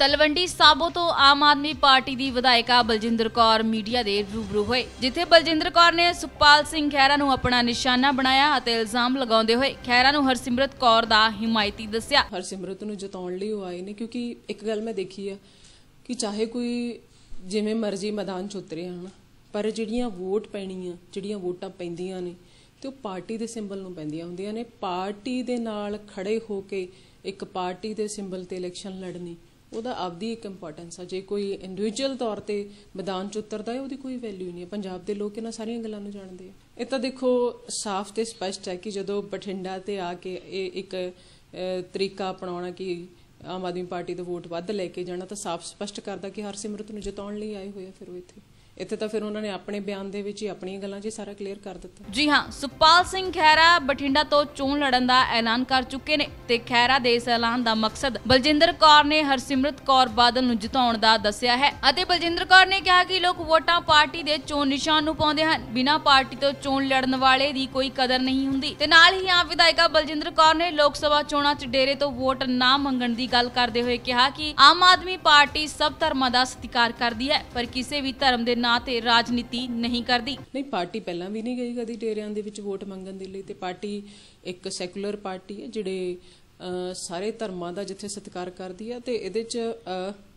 ਤਲਵੰਡੀ ਸਾਬੋ ਤੋਂ ਆਮ ਆਦਮੀ ਪਾਰਟੀ ਦੀ ਵਿਧਾਇਕਾ ਬਲਜਿੰਦਰ ਕੌਰ ਮੀਡੀਆ ਦੇ ਰੂਬਰੂ ਹੋਏ, ਜਿੱਥੇ ਬਲਜਿੰਦਰ ਕੌਰ ਨੇ ਸੁਖਪਾਲ ਸਿੰਘ ਖਹਿਰਾ ਨੂੰ ਆਪਣਾ ਨਿਸ਼ਾਨਾ ਬਣਾਇਆ ਅਤੇ ਇਲਜ਼ਾਮ ਲਗਾਉਂਦੇ ਹੋਏ ਖਹਿਰਾ ਨੂੰ ਹਰਸਿਮਰਤ ਕੌਰ ਦਾ ਹਿਮਾਇਤੀ ਦੱਸਿਆ। ਹਰਸਿਮਰਤ ਨੂੰ ਜਿਤਾਉਣ ਲਈ ਉਹ ਆਏ ਨੇ, ਕਿਉਂਕਿ ਇੱਕ ਗੱਲ ਮੈਂ ਦੇਖੀ ਆ ਕਿ ਚਾਹੇ ਕੋਈ ਜਿਵੇਂ ਮਰਜ਼ੀ ਮੈਦਾਨ ਚ ਉਤਰੇ ਹਨ, ਪਰ ਜਿਹੜੀਆਂ ਵੋਟ ਪੈਣੀਆਂ, ਜਿਹੜੀਆਂ ਵੋਟਾਂ ਪੈਂਦੀਆਂ ਨੇ, ਤੇ ਉਹ ਪਾਰਟੀ ਦੇ ਸਿੰਬਲ ਨੂੰ ਪੈਂਦੀਆਂ ਹੁੰਦੀਆਂ ਨੇ। ਪਾਰਟੀ ਦੇ ਨਾਲ ਖੜੇ ਹੋ ਕੇ ਇੱਕ ਪਾਰਟੀ ਦੇ ਸਿੰਬਲ ਤੇ ਇਲੈਕਸ਼ਨ ਲੜਨੀ ਉਹਦਾ ਆਪਦੀ ਇੱਕ ਇੰਪੋਰਟੈਂਸ ਆ। ਜੇ ਕੋਈ ਇੰਡੀਵਿਜੂਅਲ ਤੌਰ ਤੇ ਮੈਦਾਨ ਚ ਉਤਰਦਾ ਹੈ, ਉਹਦੀ ਕੋਈ ਵੈਲਿਊ ਨਹੀਂ ਹੈ। ਪੰਜਾਬ ਦੇ ਲੋਕ ਇਹਨਾਂ ਸਾਰੀਆਂ ਗੱਲਾਂ ਨੂੰ ਜਾਣਦੇ ਆ। ਇਹ ਤਾਂ ਦੇਖੋ, ਸਾਫ਼ ਤੇ ਸਪਸ਼ਟ ਹੈ ਕਿ ਜਦੋਂ ਬਠਿੰਡਾ ਤੇ ਆ ਕੇ ਇਹ ਇੱਕ ਤਰੀਕਾ ਅਪਣਾਉਣਾ ਕਿ ਆਮ ਆਦਮੀ ਪਾਰਟੀ ਦਾ ਵੋਟ ਵੱਧ ਲੈ ਕੇ ਜਾਣਾ, ਤਾਂ ਸਾਫ਼ ਸਪਸ਼ਟ ਕਰਦਾ ਕਿ ਹਰਸਿਮਰਤ ਨੂੰ ਜਿਤਾਉਣ ਲਈ ਆਏ ਹੋਏ ਆ, ਫਿਰ ਉਹ ਇੱਥੇ। ਇੱਥੇ ਤਾਂ ਫਿਰ ਉਹਨਾਂ ਨੇ ਆਪਣੇ ਬਿਆਨ ਦੇ ਵਿੱਚ ਹੀ ਆਪਣੀਆਂ ਗੱਲਾਂ 'ਚ ਸਾਰਾ ਕਲੀਅਰ ਕਰ ਦਿੱਤਾ। ਜੀ ਹਾਂ, ਸੁਖਪਾਲ ਸਿੰਘ ਖਹਿਰਾ ਬਠਿੰਡਾ ਤੋਂ ਚੋਣ ਲੜਨ ਦਾ ਐਲਾਨ ਕਰ ਚੁੱਕੇ ਨੇ ਤੇ ਖਹਿਰਾ ਦੇ ਇਸ ਐਲਾਨ ਦਾ ਮਕਸਦ ਬਲਜਿੰਦਰ ਕੌਰ ਨੇ ਹਰਸਿਮਰਤ ਕੌਰ ਬਾਦਲ ਨੂੰ ਜਿਤਾਉਣ ਦਾ ਦੱਸਿਆ ਹੈ ਅਤੇ ਬਲਜਿੰਦਰ ਕੌਰ ਨੇ ਕਿਹਾ ਕਿ ਲੋਕ ਵੋਟਾਂ ਪਾਰਟੀ ਦੇ ਚੋਣ ਨਿਸ਼ਾਨ ਨੂੰ ਪਾਉਂਦੇ ਹਨ। ਬਿਨਾਂ ਪਾਰਟੀ ਤੋਂ ਚੋਣ ਲੜਨ ਵਾਲੇ ਦੀ ਕੋਈ ਕਦਰ ਨਹੀਂ ਹੁੰਦੀ। ਤੇ ਨਾਲ ਹੀ ਆਪ ਵਿਧਾਇਕਾ ਬਲਜਿੰਦਰ ਕੌਰ ਨੇ ਲੋਕ ਸਭਾ ਚੋਣਾਂ 'ਚ ਡੇਰੇ ਤੋਂ ਵੋਟ ਨਾ ਮੰਗਣ ਦੀ ਗੱਲ ਕਰਦੇ ਹੋਏ ਕਿਹਾ ਕਿ ਆਮ ਆਦਮੀ ਪਾਰਟੀ ਸਭ ਧਰਮਾਂ ਦਾ ਸਤਿਕਾਰ ਕਰਦੀ ਹੈ, ਪਰ ਕਿਸੇ ਵੀ ਧਰਮ ਦੇ ਨਾਂ ਤੇ ਰਾਜਨੀਤੀ ਨਹੀਂ ਕਰਦੀ। ਨਹੀਂ, ਪਾਰਟੀ ਪਹਿਲਾਂ ਵੀ ਨਹੀਂ ਗਈ ਕਦੀ ਡੇਰਿਆਂ ਦੇ ਵਿੱਚ ਵੋਟ ਮੰਗਣ ਦੇ ਲਈ ਤੇ ਪਾਰਟੀ ਇੱਕ ਸੈਕੂਲਰ ਪਾਰਟੀ ਹੈ, ਜਿਹੜੇ ਸਾਰੇ ਧਰਮਾਂ ਦਾ ਜਿੱਥੇ ਸਤਿਕਾਰ ਕਰਦੀ ਹੈ ਤੇ ਇਹਦੇ 'ਚ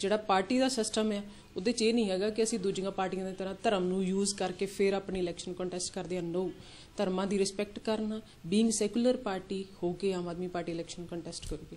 ਜਿਹੜਾ ਪਾਰਟੀ ਦਾ ਸਿਸਟਮ ਹੈ ਉਹਦੇ 'ਚ ਇਹ ਨਹੀਂ ਹੈਗਾ ਕਿ ਅਸੀਂ ਦੂਜੀਆਂ ਪਾਰਟੀਆਂ ਦੀ ਤਰ੍ਹਾਂ ਧਰਮ ਨੂੰ ਯੂਜ਼ ਕਰਕੇ ਫਿਰ ਆਪਣੀ ਇਲੈਕਸ਼ਨ ਕੰਟੈਸਟ ਕਰਦੇ ਹਾਂ ਨੋ ਧਰਮਾਂ ਦੀ ਰਿਸਪੈਕਟ ਕਰਨਾ ਬੀਇੰਗ ਸੈਕੂਲਰ ਪਾਰਟੀ ਹੋ ਕੇ Aam Aadmi party election contest ਕਰੂਗੀ।